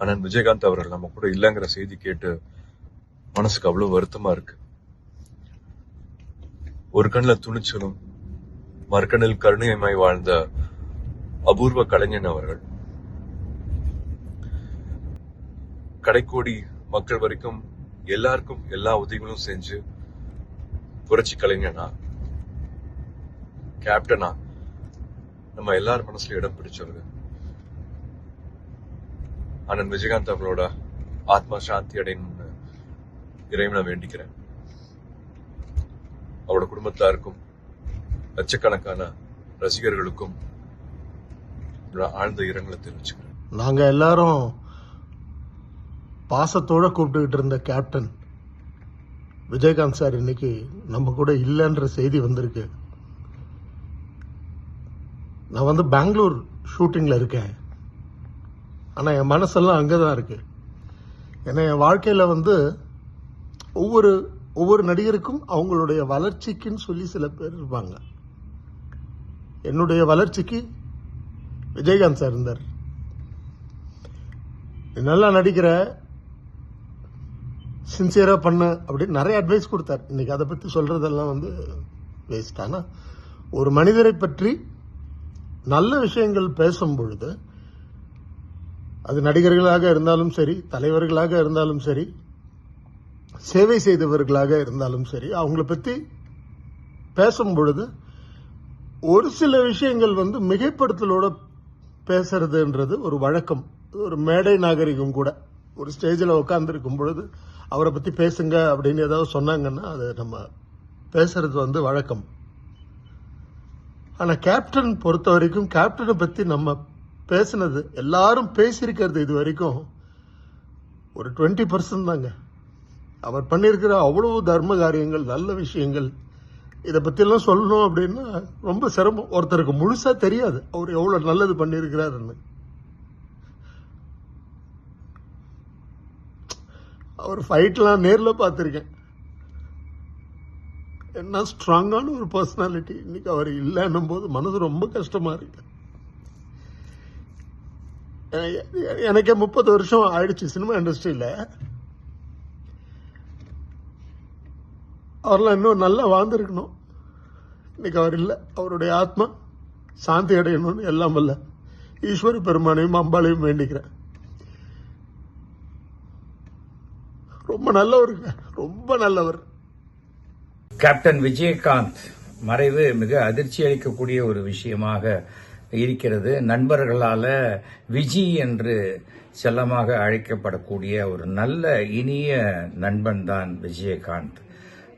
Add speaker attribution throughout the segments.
Speaker 1: அண்ணன் விஜயகாந்த் அவர்கள் நம்ம கூட இல்லைங்கிற செய்தி கேட்டு மனசுக்கு அவ்வளவு வருத்தமா இருக்கு. ஒரு கண்ணில் துணிச்சலும் மறுக்கண்ணில் கருணையமாய் வாழ்ந்த அபூர்வ கலைஞன் அவர்கள். கடைக்கோடி மக்கள் வரைக்கும் எல்லாருக்கும் எல்லா உதவிகளும் செஞ்சு புரட்சி கலைஞனா கேப்டனா நம்ம எல்லார் மனசுல இடம் பிடிச்சவர்கள் அண்ணன் விஜயகாந்த் அவரோட ஆத்மா சாந்தி அடையணும்னு இறைவனை வேண்டிக்கிறேன். அவரோட குடும்பத்தாருக்கும் லட்சக்கணக்கான ரசிகர்களுக்கும் ஆழ்ந்த இரங்கலை தெரிவிச்சுக்கிறேன்.
Speaker 2: நாங்க எல்லாரும் பாசத்தோட கூப்பிட்டுக்கிட்டு இருந்த கேப்டன் விஜயகாந்த் சார் இன்னைக்கு நம்ம கூட இல்லைன்ற செய்தி வந்திருக்கு. நான் வந்து பெங்களூர் ஷூட்டிங்கில் இருக்கேன். ஆனால் என் மனசெல்லாம் அங்கே தான் இருக்குது ஏன்னா என் வாழ்க்கையில் வந்து ஒவ்வொரு ஒவ்வொரு நடிகருக்கும் அவங்களுடைய வளர்ச்சிக்குன்னு சொல்லி சில பேர் இருப்பாங்க. என்னுடைய வளர்ச்சிக்கு விஜயகாந்த் சார் இருந்தார். நல்லா நடிக்கிற சின்சியராக பண்ண அப்படின்னு நிறைய அட்வைஸ் கொடுத்தார். இன்றைக்கி அதை பற்றி சொல்கிறதெல்லாம் வந்து வேஸ்ட் ஆனால் ஒரு மனிதரை பற்றி நல்ல விஷயங்கள் பேசும் பொழுது அது நடிகர்களாக இருந்தாலும் சரி தலைவர்களாக இருந்தாலும் சரி சேவை செய்தவர்களாக இருந்தாலும் சரி அவங்கள பத்தி பேசும் பொழுது ஒரு சில விஷயங்கள் வந்து மிகைப்படுத்தலோட பேசுறதுன்றது ஒரு வழக்கம். ஒரு மேடை நாகரிகம் கூட. ஒரு ஸ்டேஜில் உட்காந்துருக்கும் பொழுது அவரை பத்தி பேசுங்க அப்படின்னு ஏதாவது சொன்னாங்கன்னா அது நம்ம பேசுறது வந்து வழக்கம். ஆனால் கேப்டன் பொறுத்த வரைக்கும் கேப்டனை பத்தி நம்ம பேசுனது எல்லாரும் பேசியிருக்கிறது இது வரைக்கும் ஒரு டுவெண்ட்டி பர்சன்ட் தாங்க. அவர் பண்ணியிருக்கிற அவ்வளவு தர்ம காரியங்கள் நல்ல விஷயங்கள். இதை பற்றிலாம் சொல்லணும் அப்படின்னா ரொம்ப சிரமம். ஒருத்தருக்கு முழுசாக தெரியாது அவர் எவ்வளோ நல்லது பண்ணியிருக்கிறாருன்னு. அவர் ஃபைட்லாம் நேரில் பார்த்துருக்கேன். என்ன ஸ்ட்ராங்கான ஒரு பர்சனாலிட்டி இன்னைக்கு அவர் இல்லைன்னும் போது மனது ரொம்ப கஷ்டமாக இருக்குது எனக்கே முப்பது வருஷம் ஆயிடுச்சு சினிமா இண்டஸ்ட்ரியில். அவரெல்லாம் இன்னும் நல்லா வாழ்ந்திருக்கணும். இன்னைக்கு அவர் இல்லை. அவருடைய ஆத்மா சாந்தி அடையணும்னு எல்லாம் வல்ல. ஈஸ்வரி பெருமானையும் அம்பாளையும் வேண்டிக்கிறேன். ரொம்ப நல்லவருங்க ரொம்ப நல்லவர்.
Speaker 3: கேப்டன் விஜயகாந்த் மறைவு மிக அதிர்ச்சி அளிக்கக்கூடிய ஒரு விஷயமாக இருக்கிறது. நண்பர்களால் விஜி என்று செல்லமாக அழைக்கப்படக்கூடிய ஒரு நல்ல இனிய நண்பன் தான் விஜயகாந்த்.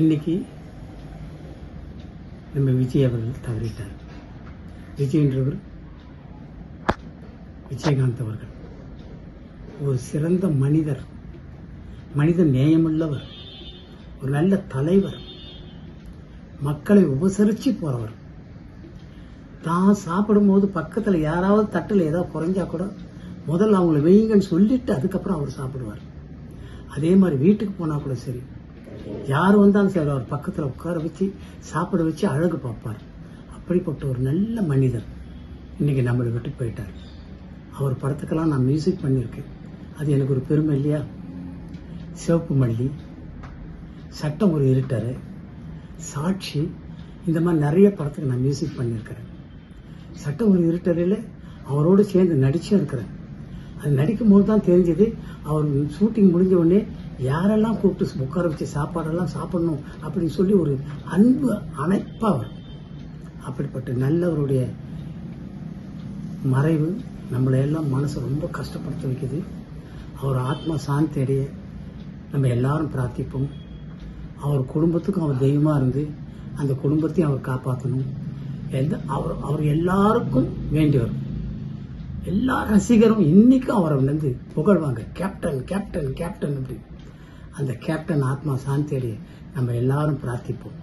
Speaker 4: இன்னைக்கு நம்ம விஜய் அவர்கள் தவறிட்டார். விஜயன்றவர் விஜயகாந்த் அவர்கள். ஒரு சிறந்த மனிதர் மனித நேயமுள்ளவர் ஒரு நல்ல தலைவர் மக்களை உபசரித்து போகிறவர் தான் சாப்பிடும்போது பக்கத்தில் யாராவது தட்டில் ஏதாவது குறைஞ்சா கூட முதல்ல அவங்கள வெய்யுங்கன்னு சொல்லிட்டு அதுக்கப்புறம் அவர் சாப்பிடுவார். அதே மாதிரி வீட்டுக்கு போனால் கூட சரி யார் வந்தாலும் சரி அவர் பக்கத்தில் உட்கார வச்சு சாப்பிட வச்சு அழகு பார்ப்பார். அப்படிப்பட்ட ஒரு நல்ல மனிதர் இன்னைக்கு நம்மளை விட்டு போயிட்டார். அவர் படத்துக்கெல்லாம் நான் மியூசிக் பண்ணியிருக்கேன். அது எனக்கு ஒரு பெருமை இல்லையா? சிவப்பு மல்லி சட்டம் ஒரு இருட்டரு சாட்சி இந்த மாதிரி நிறைய படத்துக்கு நான் மியூசிக் பண்ணியிருக்கிறேன். சட்டம் ஒரு இருட்டரையில் அவரோடு சேர்ந்து நடிச்சும் இருக்கிறேன் அது நடிக்கும் போது தான் தெரிஞ்சது அவர் ஷூட்டிங் முடிஞ்ச உடனே யாரெல்லாம் கூப்பிட்டு உட்கார வச்சு சாப்பாடெல்லாம் சாப்பிடணும் அப்படின்னு சொல்லி ஒரு அன்பு அணைப்பாக அவர். அப்படிப்பட்ட நல்லவருடைய மறைவு நம்மளை எல்லாம் மனசை ரொம்ப கஷ்டப்படுத்த வைக்குது. அவர் ஆத்மா சாந்தி அடைய நம்ம எல்லாரும் பிரார்த்திப்போம். அவர் குடும்பத்துக்கும் அவர் தெய்வமாக இருந்து அந்த குடும்பத்தையும் அவர் காப்பாற்றணும் எந்த அவர் அவர் எல்லாருக்கும் வேண்டியவர் எல்லா ரசிகரும் இன்றைக்கும் அவரை வந்து புகழ்வாங்க. கேப்டன் கேப்டன் கேப்டன் அப்படி. அந்த கேப்டன் ஆத்மா சாந்தி நம்ம எல்லாரும் பிரார்த்திப்போம்.